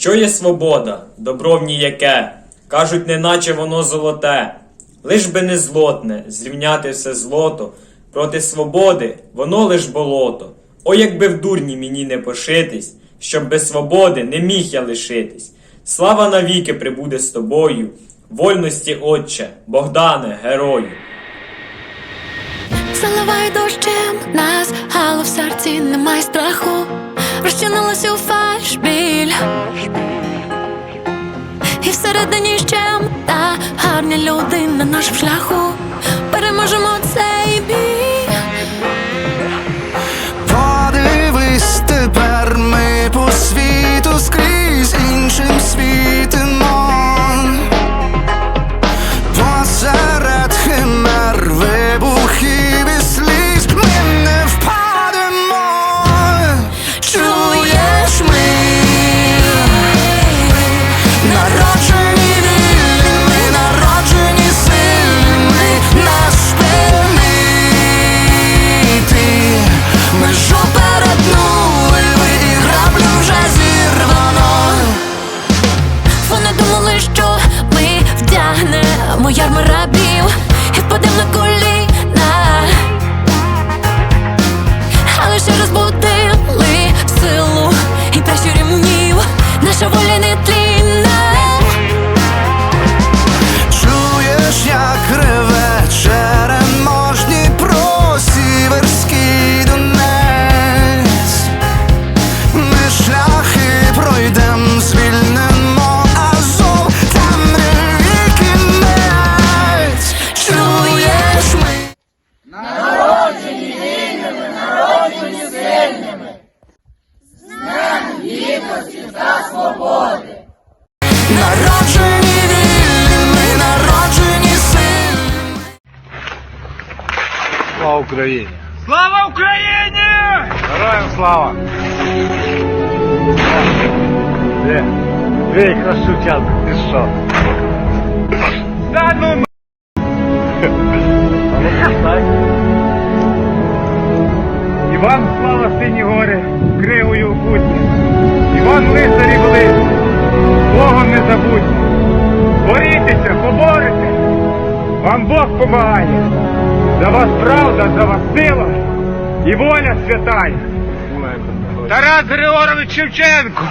Що є свобода, добро в ній яке? Кажуть, неначе воно золоте. Лиш би не злотне, зрівняти все злото. Проти свободи воно лиш болото. О, якби в дурні мені не пошитись, щоб без свободи не міг я лишитись. Слава навіки прибуде з тобою, вольності, Отче, Богдане, герою. Заливай дощем нас, але в серці немає страху. Розчинилася у фальш біль. І всередині ще та гарні люди на нашому шляху. Вдягнемо Слава Україні! Слава Україні! Героям слава! Якраз шутят? Ти що? Та ну ну. Іван слава сині гори, кривою путні. Іван лицарі великі, Богом не забудьте. Борітеся, поборете. Вам Бог помагає. За вас правда, за вас сила і воля святая. Тарас Григорович Шевченко.